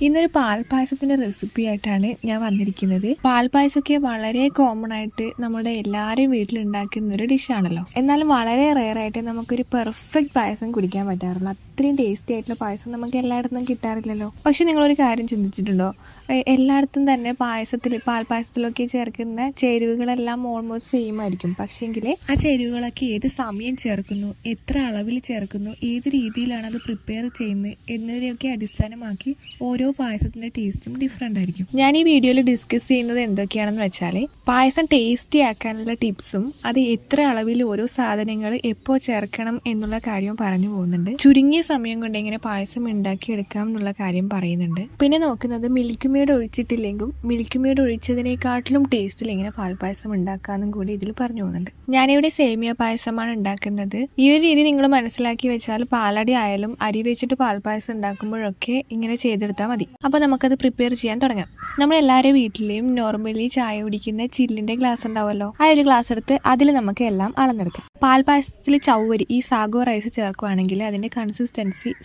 ഇന്നൊരു പാൽപ്പായസത്തിന്റെ റെസിപ്പി ആയിട്ടാണ് ഞാൻ വന്നിരിക്കുന്നത്. പാൽപ്പായസമൊക്കെ വളരെ കോമൺ ആയിട്ട് നമ്മുടെ എല്ലാവരും വീട്ടിൽ ഉണ്ടാക്കുന്ന ഒരു ഡിഷാണല്ലോ എന്നാലും വളരെ റെയർ ആയിട്ട് നമുക്കൊരു പെർഫെക്റ്റ് പായസം കുടിക്കാൻ പറ്റാറുള്ളൂ അത്രയും ടേസ്റ്റി ആയിട്ടുള്ള പായസം നമുക്ക് എല്ലായിടത്തും കിട്ടാറില്ലല്ലോ. പക്ഷെ നിങ്ങളൊരു കാര്യം ചിന്തിച്ചിട്ടുണ്ടോ? എല്ലായിടത്തും തന്നെ പായസത്തിൽ പാൽപ്പായസത്തിലൊക്കെ ചേർക്കുന്ന ചേരുവകളെല്ലാം ഓൾമോസ്റ്റ് സെയിം ആയിരിക്കും. പക്ഷേങ്കിൽ ആ ചേരുവകളൊക്കെ ഏത് സമയം ചേർക്കുന്നു എത്ര അളവിൽ ചേർക്കുന്നു ഏത് രീതിയിലാണ് അത് പ്രിപ്പയർ ചെയ്യുന്നത് എന്നതിനെയൊക്കെ അടിസ്ഥാനമാക്കി ഓരോ പായസത്തിന്റെ ടേസ്റ്റും ഡിഫറെന്റ് ആയിരിക്കും. ഞാൻ ഈ വീഡിയോയിൽ ഡിസ്കസ് ചെയ്യുന്നത് എന്തൊക്കെയാണെന്ന് വെച്ചാൽ പായസം ടേസ്റ്റി ആക്കാനുള്ള ടിപ്സും അത് എത്ര അളവിൽ ഓരോ സാധനങ്ങൾ എപ്പോൾ ചേർക്കണം എന്നുള്ള കാര്യവും പറഞ്ഞു പോകുന്നുണ്ട്. ചുരുങ്ങിയ സമയം കൊണ്ട് എങ്ങനെ പായസം ഉണ്ടാക്കിയെടുക്കാം എന്നുള്ള കാര്യം പറയുന്നുണ്ട്. പിന്നെ നോക്കുന്നത് മിൽക്ക് മെയ്ഡ് ഒഴിച്ചിട്ടില്ലെങ്കിലും മിൽക്ക് മെയ്ഡ് ഒഴിച്ചതിനെക്കാട്ടിലും ടേസ്റ്റിൽ എങ്ങനെ പാൽപ്പായസം ഉണ്ടാക്കാമെന്നും കൂടി ഇതിൽ പറഞ്ഞു പോകുന്നുണ്ട്. ഞാനിവിടെ സേമിയ പായസമാണ് ഉണ്ടാക്കുന്നത്. ഈ ഒരു രീതി നിങ്ങൾ മനസ്സിലാക്കി വെച്ചാൽ പാലടി ആയാലും അരി വെച്ചിട്ട് പാൽപ്പായസം ഉണ്ടാക്കുമ്പോഴൊക്കെ ഇങ്ങനെ ചെയ്തെടുത്താൽ മതി. അപ്പോൾ നമുക്കത് പ്രിപ്പയർ ചെയ്യാൻ തുടങ്ങാം. നമ്മൾ എല്ലാവരും വീട്ടിലെയും നോർമലി ചായ കുടിക്കുന്ന ചില്ലിന്റെ ഗ്ലാസ് ഉണ്ടാവുമല്ലോ? ആ ഒരു ഗ്ലാസ് എടുത്ത് അതിൽ നമുക്ക് എല്ലാം അളന്നെടുക്കാം. പാൽപ്പായസത്തിൽ ചവരി ഈ സാഗോ റൈസ് ചേർക്കുവാണെങ്കിൽ അതിന്റെ കൺസിസ്റ്റൻസി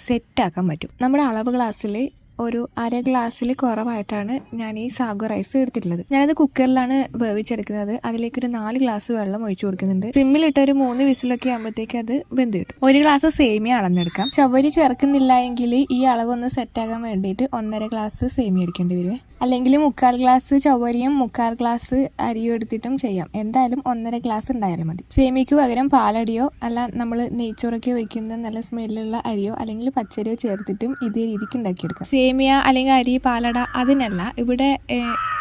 സെറ്റ് ആക്കാൻ പറ്റും. നമ്മുടെ അളവ് ഗ്ലാസ്സിൽ ഒരു അര ഗ്ലാസ്സിൽ കുറവായിട്ടാണ് ഞാൻ ഈ സാഗോ റൈസ് എടുത്തിട്ടുള്ളത്. ഞാനത് കുക്കറിലാണ് വേവിച്ചെടുക്കുന്നത്. അതിലേക്ക് ഒരു നാല് ഗ്ലാസ് വെള്ളം ഒഴിച്ചു കൊടുക്കുന്നുണ്ട്. സിമ്മിലിട്ട് ഒരു മൂന്ന് വിസിലൊക്കെ ആകുമ്പോഴത്തേക്ക് അത് വെന്ത് കിട്ടും. ഒരു ഗ്ലാസ് സേമിയ അളന്നെടുക്കാം. ചവരി ചേർക്കുന്നില്ല എങ്കിൽ ഈ അളവ് ഒന്ന് സെറ്റ് ആകാൻ വേണ്ടിയിട്ട് ഒന്നര ഗ്ലാസ് സേമിയ എടുക്കേണ്ടി വരുവേ. അല്ലെങ്കിൽ മുക്കാൽ ഗ്ലാസ് ചവരിയും മുക്കാൽ ഗ്ലാസ് അരിയും എടുത്തിട്ടും ചെയ്യാം. എന്തായാലും ഒന്നര ഗ്ലാസ് ഉണ്ടായാലും മതി. സേമിക്ക് പകരം പാലടിയോ അല്ല നമ്മൾ നെയ്ച്ചോറൊക്കെ വെക്കുന്ന നല്ല സ്മെല്ലുള്ള അരിയോ അല്ലെങ്കിൽ പച്ചരിയോ ചേർത്തിട്ടും ഇതേ രീതിക്ക് ഉണ്ടാക്കിയെടുക്കാം. സേമിയ അല്ലെങ്കിൽ അരി പാലട അതിനല്ല. ഇവിടെ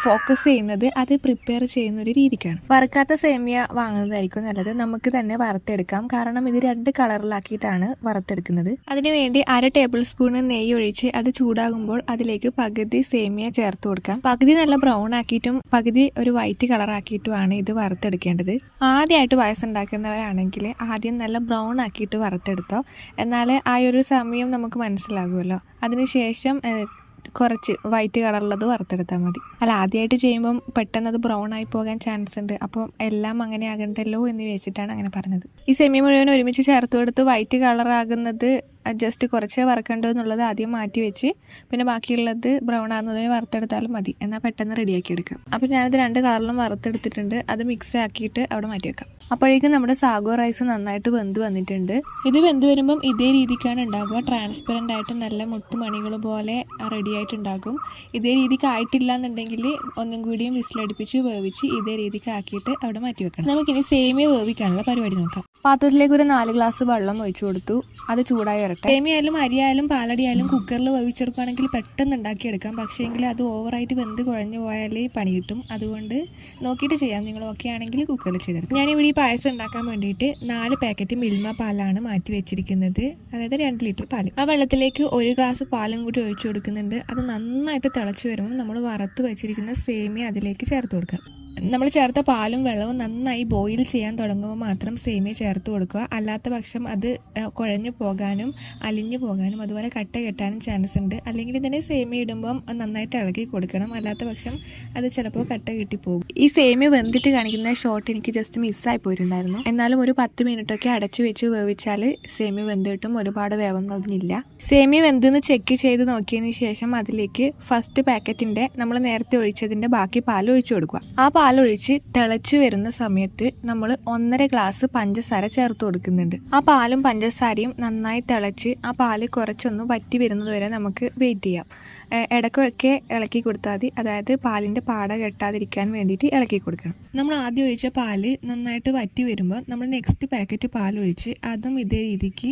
ഫോക്കസ് ചെയ്യുന്നത് അത് പ്രിപ്പയർ ചെയ്യുന്ന ഒരു രീതിക്കാണ്. വറുക്കാത്ത സേമിയ വാങ്ങുന്നതായിരിക്കും നല്ലത്. നമുക്ക് തന്നെ വറുത്തെടുക്കാം. കാരണം ഇത് രണ്ട് കളറിലാക്കിയിട്ടാണ് വറുത്തെടുക്കുന്നത്. അതിനുവേണ്ടി അര ടേബിൾ സ്പൂൺ നെയ്യ് ഒഴിച്ച് അത് ചൂടാകുമ്പോൾ അതിലേക്ക് പകുതി സേമിയ ചേർത്ത് കൊടുക്കാം. പകുതി നല്ല ബ്രൗൺ ആക്കിയിട്ടും പകുതി ഒരു വൈറ്റ് കളർ ആക്കിയിട്ടുമാണ് ഇത് വറുത്തെടുക്കേണ്ടത്. ആദ്യമായിട്ട് വയസ്സുണ്ടാക്കുന്നവരാണെങ്കിൽ ആദ്യം നല്ല ബ്രൗൺ ആക്കിയിട്ട് വറുത്തെടുത്തോ. എന്നാൽ ആ ഒരു സമയം നമുക്ക് മനസ്സിലാകുമല്ലോ. അതിനുശേഷം കുറച്ച് വൈറ്റ് കളറുള്ളത് വറുത്തെടുത്താൽ മതി. അല്ല ആദ്യമായിട്ട് ചെയ്യുമ്പം പെട്ടെന്ന് അത് ബ്രൗൺ ആയി പോകാൻ ചാൻസ് ഉണ്ട്. അപ്പം എല്ലാം അങ്ങനെ ആകണ്ടല്ലോ എന്ന് വെച്ചിട്ടാണ് അങ്ങനെ പറഞ്ഞത്. ഈ സെമി മുഴുവൻ ഒരുമിച്ച് ചേർത്ത് കൊടുത്ത് വൈറ്റ് കളറാകുന്നത് ജസ്റ്റ് കുറച്ച് വറുക്കേണ്ടത് എന്നുള്ളത് ആദ്യം മാറ്റി വെച്ച് പിന്നെ ബാക്കിയുള്ളത് ബ്രൗൺ ആകുന്നതിന് വറുത്തെടുത്താലും മതി. എന്നാൽ പെട്ടെന്ന് റെഡിയാക്കി എടുക്കാം. അപ്പം ഞാനത് രണ്ട് കളറിലും വറുത്തെടുത്തിട്ടുണ്ട്. അത് മിക്സ് ആക്കിയിട്ട് അവിടെ മാറ്റി വെക്കാം. അപ്പോഴേക്കും നമ്മുടെ സാഗോ റൈസ് നന്നായിട്ട് വെന്ത് വന്നിട്ടുണ്ട്. ഇത് വെന്ത് വരുമ്പം ഇതേ രീതിക്കാണ് ഉണ്ടാകുക ട്രാൻസ്പെറന്റ് ആയിട്ട് നല്ല മുത്തുമണികൾ പോലെ റെഡി ആയിട്ടുണ്ടാകും ഇതേ രീതിക്ക് ആയിട്ടില്ല എന്നുണ്ടെങ്കിൽ ഒന്നും കൂടിയും വിസിലടുപ്പിച്ച് വേവിച്ച് ഇതേ രീതിക്ക് ആക്കിയിട്ട് അവിടെ മാറ്റി വെക്കണം. നമുക്കിനി സേമിയ വേവിക്കാനുള്ള പരിപാടി നോക്കാം. പാത്രത്തിലേക്ക് ഒരു നാല് ഗ്ലാസ് വെള്ളം ഒഴിച്ചു കൊടുത്തു. അത് ചൂടായി വരട്ടെ. സേമിയായാലും അരിയായാലും അരി ആയാലും പാലടി ആയാലും കുക്കറിൽ വേവിച്ചെടുക്കുകയാണെങ്കിൽ പെട്ടെന്ന് ഉണ്ടാക്കിയെടുക്കാം. പക്ഷേ എങ്കിൽ അത് ഓവറായിട്ട് വെന്ത് കുഴഞ്ഞു പോയാലേ പണി കിട്ടും. അതുകൊണ്ട് നോക്കിയിട്ട് ചെയ്യാം. നിങ്ങൾ ഓക്കെ ആണെങ്കിൽ കുക്കറിൽ ചെയ്തെടുക്കാം. ഞാനിവിടെ ഈ പായസം ഉണ്ടാക്കാൻ വേണ്ടിയിട്ട് നാല് പാക്കറ്റ് മിൽമ പാലാണ് മാറ്റി വെച്ചിരിക്കുന്നത്. അതായത് രണ്ട് ലിറ്റർ പാൽ ആ വെള്ളത്തിലേക്ക് ഒരു ഗ്ലാസ് പാലും കൂടി ഒഴിച്ചു കൊടുക്കുന്നുണ്ട്. അത് നന്നായിട്ട് തിളച്ച് വരുമ്പോൾ നമ്മൾ വറുത്ത് വെച്ചിരിക്കുന്ന സേമിയ അതിലേക്ക് ചേർത്ത് കൊടുക്കുക നമ്മൾ ചേർത്ത പാലും വെള്ളവും നന്നായി ബോയിൽ ചെയ്യാൻ തുടങ്ങുമ്പോൾ മാത്രം സേമിയ ചേർത്ത് കൊടുക്കുക. അല്ലാത്ത പക്ഷം അത് കുഴഞ്ഞു പോകാനും അലിഞ്ഞു പോകാനും അതുപോലെ കട്ട കെട്ടാനും ചാൻസ് ഉണ്ട്. അല്ലെങ്കിൽ തന്നെ സേമിയ ഇടുമ്പം നന്നായിട്ട് ഇളക്കി കൊടുക്കണം. അല്ലാത്ത പക്ഷം അത് ചിലപ്പോൾ കട്ട കെട്ടി പോകും. ഈ സേമിയ വെന്തിട്ട് കാണിക്കുന്ന ഷോട്ട് എനിക്ക് ജസ്റ്റ് മിസ്സായി പോയിട്ടുണ്ടായിരുന്നു. എന്നാലും ഒരു പത്ത് മിനിറ്റൊക്കെ അടച്ചു വെച്ച് വേവിച്ചാൽ സേമിയ വെന്ത് കിട്ടും. ഒരുപാട് വേവുന്നതിനില്ല സേമിയ വെന്തെന്ന് ചെക്ക് ചെയ്ത് നോക്കിയതിന് ശേഷം അതിലേക്ക് ഫസ്റ്റ് പാക്കറ്റിന്റെ നമ്മൾ നേരത്തെ ഒഴിച്ചതിന്റെ ബാക്കി പാൽ ഒഴിച്ചു കൊടുക്കുക. ആ പാലൊഴിച്ച് തിളച്ചു വരുന്ന സമയത്ത് നമ്മൾ ഒന്നര ഗ്ലാസ് പഞ്ചസാര ചേർത്ത് കൊടുക്കുന്നുണ്ട്. ആ പാലും പഞ്ചസാരയും നന്നായി തിളച്ച് ആ പാൽ കുറച്ചൊന്ന് വറ്റി വരുന്നത് വരെ നമുക്ക് വെയിറ്റ് ചെയ്യാം. ഇടയ്ക്കൊക്കെ ഇളക്കി കൊടുത്താൽ മതി. അതായത് പാലിന്റെ പാട കെട്ടാതിരിക്കാൻ വേണ്ടിയിട്ട് ഇളക്കി കൊടുക്കണം. നമ്മൾ ആദ്യം ഒഴിച്ച പാൽ നന്നായിട്ട് വറ്റി വരുമ്പോൾ നമ്മൾ നെക്സ്റ്റ് പാക്കറ്റ് പാൽ ഒഴിച്ച് അതും ഇതേ രീതിക്ക്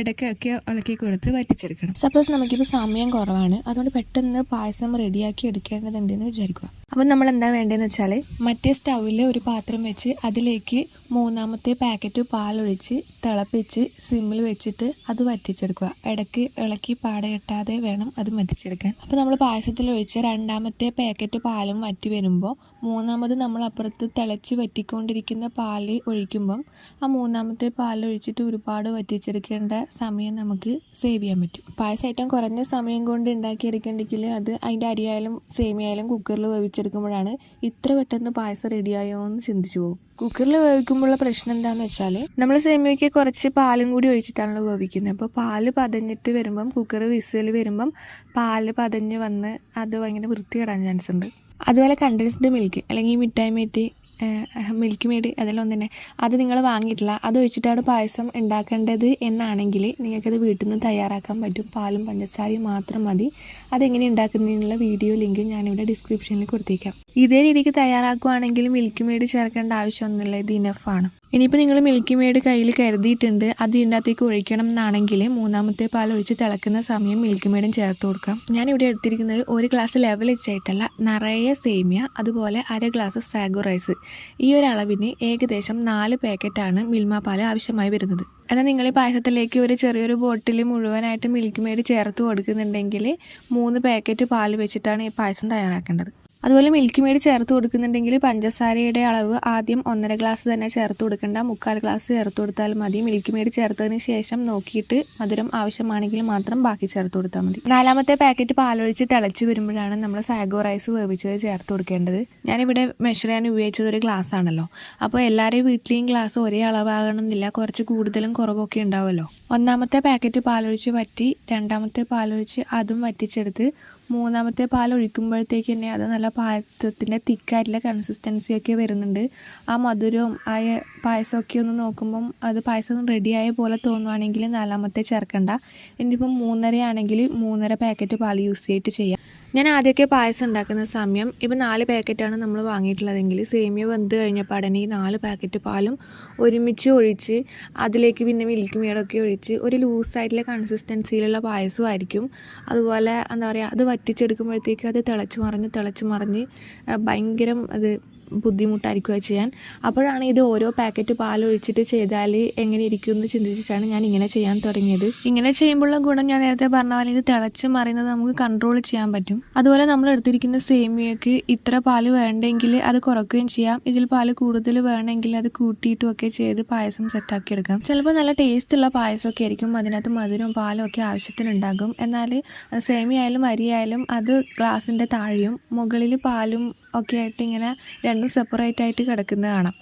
ഇടയ്ക്കൊക്കെ ഇളക്കി കൊടുത്ത് വറ്റിച്ചെടുക്കണം. സപ്പോസ് നമുക്കിപ്പോൾ സമയം കുറവാണ്. അതുകൊണ്ട് പെട്ടെന്ന് പായസം റെഡിയാക്കി എടുക്കേണ്ടതുണ്ടെന്ന് വിചാരിക്കുക. അപ്പം നമ്മൾ എന്താ വേണ്ടതെന്ന് വെച്ചാൽ മറ്റേ സ്റ്റൗവിൽ ഒരു പാത്രം വെച്ച് അതിലേക്ക് മൂന്നാമത്തെ പാക്കറ്റ് പാലൊഴിച്ച് തിളപ്പിച്ച് സിമ്മിൽ വെച്ചിട്ട് അത് വറ്റിച്ചെടുക്കുക. ഇടയ്ക്ക് ഇളക്കി പാട കെട്ടാതെ വേണം അത് വറ്റിച്ചെടുക്കാൻ. അപ്പോൾ നമ്മൾ പായസത്തിൽ ഒഴിച്ച് രണ്ടാമത്തെ പാക്കറ്റ് പാലും വറ്റി വരുമ്പോൾ മൂന്നാമത് നമ്മൾ അപ്പുറത്ത് തിളച്ച് വറ്റിക്കൊണ്ടിരിക്കുന്ന പാൽ ഒഴിക്കുമ്പം ആ മൂന്നാമത്തെ പാൽ ഒഴിച്ചിട്ട് ഒരുപാട് വറ്റിച്ചെടുക്കേണ്ട സമയം നമുക്ക് സേവ് ചെയ്യാൻ പറ്റും. പായസം ഏറ്റവും കുറഞ്ഞ സമയം കൊണ്ട് ഉണ്ടാക്കിയെടുക്കണ്ടെങ്കിൽ അത് അതിന്റെ അരിയായാലും സേമിയായാലും കുക്കറിൽ വേവിച്ചെടുക്കുമ്പോഴാണ് ഇത്ര പെട്ടെന്ന് പായസം റെഡിയായോ എന്ന് ചിന്തിച്ചു പോകും. കുക്കറിൽ വേവിക്കുമ്പോഴുള്ള പ്രശ്നം എന്താണെന്ന് വെച്ചാൽ നമ്മൾ സേമിയയ്ക്ക് കുറച്ച് പാലും കൂടി ഒഴിച്ചിട്ടാണല്ലോ വേവിക്കുന്നത്. അപ്പോൾ പാൽ പതഞ്ഞിട്ട് വരുമ്പം കുക്കർ വിസിൽ വരുമ്പം പാൽ പതഞ്ഞ് വന്ന് അത് ഭയങ്കര വൃത്തികെടാൻ ചാൻസ് ഉണ്ട്. അതുപോലെ കണ്ടൻസ്ഡ് മിൽക്ക് അല്ലെങ്കിൽ മിഠായി മേറ്റ് മിൽക്ക് മേഡ് അതെല്ലാം ഒന്ന് തന്നെ അത് നിങ്ങൾ വാങ്ങിയിട്ടില്ല. അത് ഒഴിച്ചിട്ടാണ് പായസം ഉണ്ടാക്കേണ്ടത് എന്നാണെങ്കിൽ നിങ്ങൾക്കത് വീട്ടിൽ നിന്ന് തയ്യാറാക്കാൻ പറ്റും. പാലും പഞ്ചസാരയും മാത്രം മതി. അതെങ്ങനെ ഉണ്ടാക്കുന്നതിനുള്ള വീഡിയോ ലിങ്ക് ഞാനിവിടെ ഡിസ്ക്രിപ്ഷനിൽ കൊടുത്തേക്കാം. ഇതേ രീതിക്ക് തയ്യാറാക്കുകയാണെങ്കിൽ മിൽക്ക് മേഡ് ചേർക്കേണ്ട ആവശ്യമൊന്നുമില്ല. ഇത് ഇനഫാണ് ഇനിയിപ്പോൾ നിങ്ങൾ മിൽക്കി മെയ്ഡ് കയ്യിൽ കരുതിയിട്ടുണ്ട് അത് ഇതിനകത്തേക്ക് ഒഴിക്കണം എന്നാണെങ്കിൽ മൂന്നാമത്തെ പാൽ ഒഴിച്ച് തിളക്കുന്ന സമയം മിൽക്കി മെയ്ഡും ചേർത്ത് കൊടുക്കാം. ഞാനിവിടെ എടുത്തിരിക്കുന്നത് ഒരു ഗ്ലാസ് ലെവൽ വെച്ചായിട്ടല്ല നിറയെ സേമിയ അതുപോലെ അര ഗ്ലാസ് സാഗോ റൈസ് ഈ ഒരു അളവിന് ഏകദേശം നാല് പാക്കറ്റാണ് മിൽമ പാൽ ആവശ്യമായി വരുന്നത്. എന്നാൽ നിങ്ങൾ പായസത്തിലേക്ക് ഒരു ചെറിയൊരു ബോട്ടിൽ മുഴുവനായിട്ട് മിൽക്കി മെയ്ഡ് ചേർത്ത് കൊടുക്കുന്നുണ്ടെങ്കിൽ മൂന്ന് പാക്കറ്റ് പാൽ വെച്ചിട്ടാണ് ഈ പായസം തയ്യാറാക്കേണ്ടത്. അതുപോലെ മിൽക്ക് മെയ്ഡ് ചേർത്ത് കൊടുക്കുന്നുണ്ടെങ്കിൽ പഞ്ചസാരയുടെ അളവ് ആദ്യം ഒന്നര ഗ്ലാസ് തന്നെ ചേർത്ത് കൊടുക്കേണ്ട. മുക്കാൽ ഗ്ലാസ് ചേർത്ത് കൊടുത്താൽ മതി. മിൽക്ക് മെയ്ഡ് ചേർത്തതിന് ശേഷം നോക്കിയിട്ട് മധുരം ആവശ്യമാണെങ്കിൽ മാത്രം ബാക്കി ചേർത്ത് കൊടുത്താൽ മതി. നാലാമത്തെ പാക്കറ്റ് പാലൊഴിച്ച് തിളച്ച് വരുമ്പോഴാണ് നമ്മൾ സാഗോ റൈസ് വേവിച്ചത് ചേർത്ത് കൊടുക്കേണ്ടത്. ഞാനിവിടെ മെഷർ ചെയ്യാൻ ഉപയോഗിച്ചത് ഒരു ഗ്ലാസ് ആണല്ലോ. അപ്പോൾ എല്ലാവരുടെയും വീട്ടിലെയും ഗ്ലാസ് ഒരേ അളവാകണമെന്നില്ല. കുറച്ച് കൂടുതലും കുറവൊക്കെ ഉണ്ടാവുമല്ലോ. ഒന്നാമത്തെ പാക്കറ്റ് പാലൊഴിച്ച് വറ്റി രണ്ടാമത്തെ പാലൊഴിച്ച് അതും വറ്റിച്ചെടുത്ത് മൂന്നാമത്തെ പാൽ ഒഴിക്കുമ്പോഴത്തേക്ക് തന്നെ അത് നല്ല പായസത്തിന്റെ തിക്കായിട്ടുള്ള കൺസിസ്റ്റൻസിയൊക്കെ വരുന്നുണ്ട്. ആ മധുരവും ആ പായസമൊക്കെ ഒന്ന് നോക്കുമ്പം അത് പായസം റെഡിയായ പോലെ തോന്നുവാണെങ്കിൽ നാലാമത്തെ ചേർക്കണ്ട. ഇനിയിപ്പം മൂന്നര ആണെങ്കിൽ മൂന്നര പാക്കറ്റ് പാൽ യൂസ് ചെയ്തിട്ട് ചെയ്യാം. ഞാൻ ആദ്യമൊക്കെ പായസം ഉണ്ടാക്കുന്ന സമയം ഇപ്പം നാല് പാക്കറ്റാണ് നമ്മൾ വാങ്ങിയിട്ടുള്ളതെങ്കിൽ സേമിയ വെന്ത് കഴിഞ്ഞപ്പോൾ ഈ നാല് പാക്കറ്റ് പാലും ഒരുമിച്ച് ഒഴിച്ച് അതിലേക്ക് പിന്നെ മിൽക്ക് മേടൊക്കെ ഒഴിച്ച് ഒരു ലൂസായിട്ടുള്ള കൺസിസ്റ്റൻസിയിലുള്ള പായസമായിരിക്കും അതുപോലെ എന്താ പറയുക അത് വറ്റിച്ചെടുക്കുമ്പോഴത്തേക്ക് അത് തിളച്ച് മറിഞ്ഞ് തിളച്ച് മറിഞ്ഞ് ഭയങ്കരം അത് ബുദ്ധിമുട്ടായിരിക്കുക ചെയ്യാൻ. അപ്പോഴാണ് ഇത് ഓരോ പാക്കറ്റ് പാൽ ഒഴിച്ചിട്ട് ചെയ്താൽ എങ്ങനെ ഇരിക്കും എന്ന് ചിന്തിച്ചിട്ടാണ് ഞാൻ ഇങ്ങനെ ചെയ്യാൻ തുടങ്ങിയത്. ഇങ്ങനെ ചെയ്യുമ്പോഴുള്ള ഗുണം ഞാൻ നേരത്തെ പറഞ്ഞ പോലെ ഇത് തിളച്ച് മറിയുന്നത് നമുക്ക് കൺട്രോൾ ചെയ്യാൻ പറ്റും. അതുപോലെ നമ്മൾ എടുത്തിരിക്കുന്ന സേമിയൊക്കെ ഇത്ര പാൽ വേണ്ടെങ്കിൽ അത് കുറയ്ക്കുകയും ചെയ്യാം. ഇതിൽ പാൽ കൂടുതൽ വേണമെങ്കിൽ അത് കൂട്ടിയിട്ടും ഒക്കെ ചെയ്ത് പായസം സെറ്റാക്കി എടുക്കാം. ചിലപ്പോൾ നല്ല ടേസ്റ്റ് ഉള്ള പായസമൊക്കെ ആയിരിക്കും. അതിനകത്ത് മധുരവും പാലും ഒക്കെ ആവശ്യത്തിനുണ്ടാകും. എന്നാൽ സേമിയായാലും അരിയായാലും അത് ഗ്ലാസിന്റെ താഴെയും മുകളിൽ പാലും ഒക്കെ ആയിട്ട് ഇങ്ങനെ സെപ്പറേറ്റ് ആയിട്ട് കിടക്കുന്നത് കാണാം.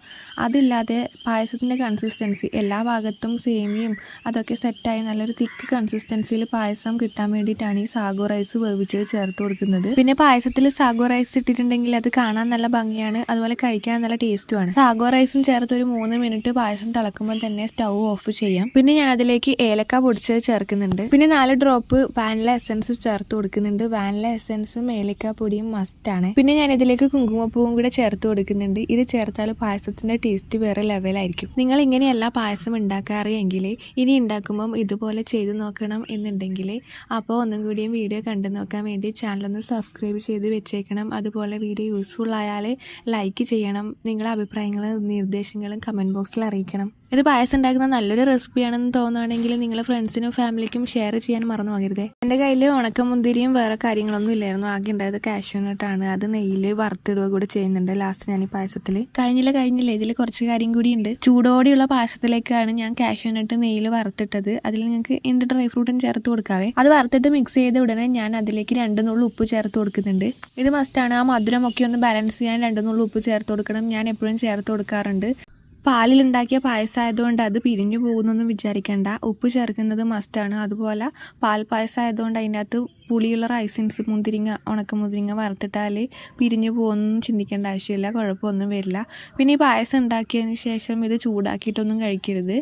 അതില്ലാതെ പായസത്തിന്റെ കൺസിസ്റ്റൻസി എല്ലാ ഭാഗത്തും സേമിയും അതൊക്കെ സെറ്റായി നല്ലൊരു തിക്ക് കൺസിസ്റ്റൻസിയിൽ പായസം കിട്ടാൻ വേണ്ടിയിട്ടാണ് ഈ സാഗോ റൈസ് വേവിച്ചത് ചേർത്ത് കൊടുക്കുന്നത്. പിന്നെ പായസത്തിൽ സാഗോ റൈസ് ഇട്ടിട്ടുണ്ടെങ്കിൽ അത് കാണാൻ നല്ല ഭംഗിയാണ് അതുപോലെ കഴിക്കാൻ നല്ല ടേസ്റ്റുമാണ് സാഗോ റൈസും ചേർത്ത് ഒരു മൂന്ന് മിനിറ്റ് പായസം തിളക്കുമ്പോൾ തന്നെ സ്റ്റൗ ഓഫ് ചെയ്യാം. പിന്നെ ഞാൻ അതിലേക്ക് ഏലക്ക പൊടിച്ചത് ചേർക്കുന്നുണ്ട്. പിന്നെ നാല് ഡ്രോപ്പ് വാനില എസൻസ് ചേർത്ത് കൊടുക്കുന്നുണ്ട്. വാനില എസൻസും ഏലക്ക പൊടിയും മസ്റ്റാണ് പിന്നെ ഞാൻ ഇതിലേക്ക് കുങ്കുമപ്പൂവും കൂടെ ചേർത്ത് കൊടുക്കുന്നുണ്ട്. ഇത് ചേർത്താൽ പായസത്തിന്റെ ടേസ്റ്റ് വേറെ ലെവലായിരിക്കും നിങ്ങൾ ഇങ്ങനെയല്ല പായസം ഉണ്ടാക്കാറിയെങ്കിൽ ഇനി ഉണ്ടാക്കുമ്പം ഇതുപോലെ ചെയ്ത് നോക്കണം എന്നുണ്ടെങ്കിൽ അപ്പോൾ ഒന്നും കൂടിയും വീഡിയോ കണ്ടു നോക്കാൻ വേണ്ടി ചാനലൊന്ന് സബ്സ്ക്രൈബ് ചെയ്ത് വെച്ചേക്കണം. അതുപോലെ വീഡിയോ യൂസ്ഫുൾ ആയാൽ ലൈക്ക് ചെയ്യണം. നിങ്ങളുടെ അഭിപ്രായങ്ങളും നിർദ്ദേശങ്ങളും കമന്റ് ബോക്സിൽ അറിയിക്കണം. ഇത് പായസം ഉണ്ടാക്കുന്ന നല്ലൊരു റെസിപ്പിയാണെന്ന് തോന്നുകയാണെങ്കിൽ നിങ്ങൾ ഫ്രണ്ട്സിനും ഫാമിലിക്കും ഷെയർ ചെയ്യാൻ മറന്നു പോകരുത്. എന്റെ കയ്യിൽ ഉണക്കമുന്തിരിയും വേറെ കാര്യങ്ങളൊന്നും ഇല്ലായിരുന്നു. ആകെ ഉണ്ടായത് കാഷ്യൂനട്ടാണ് അത് നെയ്യിൽ വറുത്തിടുക കൂടെ ചെയ്യുന്നുണ്ട് ലാസ്റ്റ് ഞാൻ ഈ പായസത്തിൽ കഴിഞ്ഞില്ല കഴിഞ്ഞില്ല. ഇതിൽ കുറച്ച് കാര്യം കൂടി ഉണ്ട്. ചൂടോടെയുള്ള പായസത്തിലേക്കാണ് ഞാൻ കാഷ്യൂനട്ട് നെയ്യിൽ വറുത്തിട്ടത്. അതിൽ നിങ്ങൾക്ക് എന്ത് ഡ്രൈ ഫ്രൂട്ടും ചേർത്ത് കൊടുക്കാവേ. അത് വറുത്തിട്ട് മിക്സ് ചെയ്ത ഉടനെ ഞാൻ അതിലേക്ക് രണ്ട് നുള്ളു ഉപ്പ് ചേർത്ത് കൊടുക്കുന്നുണ്ട്. ഇത് മസ്റ്റാണ് ആ മധുരമൊക്കെ ഒന്ന് ബാലൻസ് ചെയ്യാൻ രണ്ട് നുള്ളു ഉപ്പ് ചേർത്ത് കൊടുക്കണം. ഞാൻ എപ്പോഴും ചേർത്ത് കൊടുക്കാറുണ്ട്. പാലിലുണ്ടാക്കിയ പായസമായതുകൊണ്ട് അത് പിരിഞ്ഞു പോകുന്നൊന്നും വിചാരിക്കേണ്ട. ഉപ്പ് ചേർക്കുന്നത് മസ്റ്റാണ് അതുപോലെ പാൽ പായസമായതുകൊണ്ട് അതിന്റെ അകത്ത് പുളിയുള്ള റൈസിൻസ് മുന്തിരിങ്ങ ഉണക്ക മുന്തിരിങ്ങ വറുത്തിട്ടാൽ പിരിഞ്ഞു പോകുന്നൊന്നും ചിന്തിക്കേണ്ട ആവശ്യമില്ല. കുഴപ്പമൊന്നും വരില്ല. പിന്നെ ഈ പായസം ഉണ്ടാക്കിയതിന് ശേഷം ഇത് ചൂടാക്കിയിട്ടൊന്നും കഴിക്കരുത്.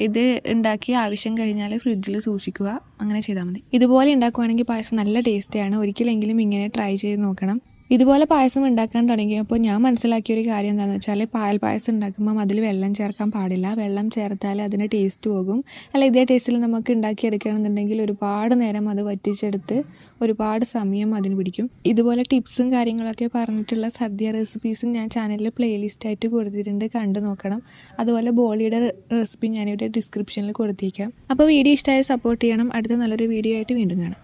ഇത് ഉണ്ടാക്കി ആവശ്യം കഴിഞ്ഞാൽ ഫ്രിഡ്ജിൽ സൂക്ഷിക്കുക. അങ്ങനെ ചെയ്താൽ മതി. ഇതുപോലെ ഉണ്ടാക്കുവാണെങ്കിൽ പായസം നല്ല ടേസ്റ്റിയാണ് ഒരിക്കലെങ്കിലും ഇങ്ങനെ ട്രൈ ചെയ്ത് നോക്കണം. ഇതുപോലെ പായസം ഉണ്ടാക്കാൻ തുടങ്ങിയപ്പോൾ ഞാൻ മനസ്സിലാക്കിയ ഒരു കാര്യം എന്താണെന്ന് വെച്ചാൽ പാൽ പായസം ഉണ്ടാക്കുമ്പം അതിൽ വെള്ളം ചേർക്കാൻ പാടില്ല. വെള്ളം ചേർത്താൽ അതിന് ടേസ്റ്റ് പോകും. അല്ല ഇതേ ടേസ്റ്റിൽ നമുക്ക് ഉണ്ടാക്കിയെടുക്കണമെന്നുണ്ടെങ്കിൽ ഒരുപാട് നേരം അത് വറ്റിച്ചെടുത്ത് ഒരുപാട് സമയം അതിന് പിടിക്കും. ഇതുപോലെ ടിപ്സും കാര്യങ്ങളൊക്കെ പറഞ്ഞിട്ടുള്ള സദ്യ റെസിപ്പീസും ഞാൻ ചാനലിൽ പ്ലേലിസ്റ്റ് ആയിട്ട് കൊടുത്തിട്ടുണ്ട്. കണ്ടു നോക്കണം. അതുപോലെ ബോളിയുടെ റെസിപ്പി ഞാനിവിടെ ഡിസ്ക്രിപ്ഷനിൽ കൊടുത്തേക്കാം അപ്പോൾ വീഡിയോ ഇഷ്ടമായി സപ്പോർട്ട് ചെയ്യണം. അടുത്ത നല്ലൊരു വീഡിയോ ആയിട്ട് വീണ്ടും കാണാം.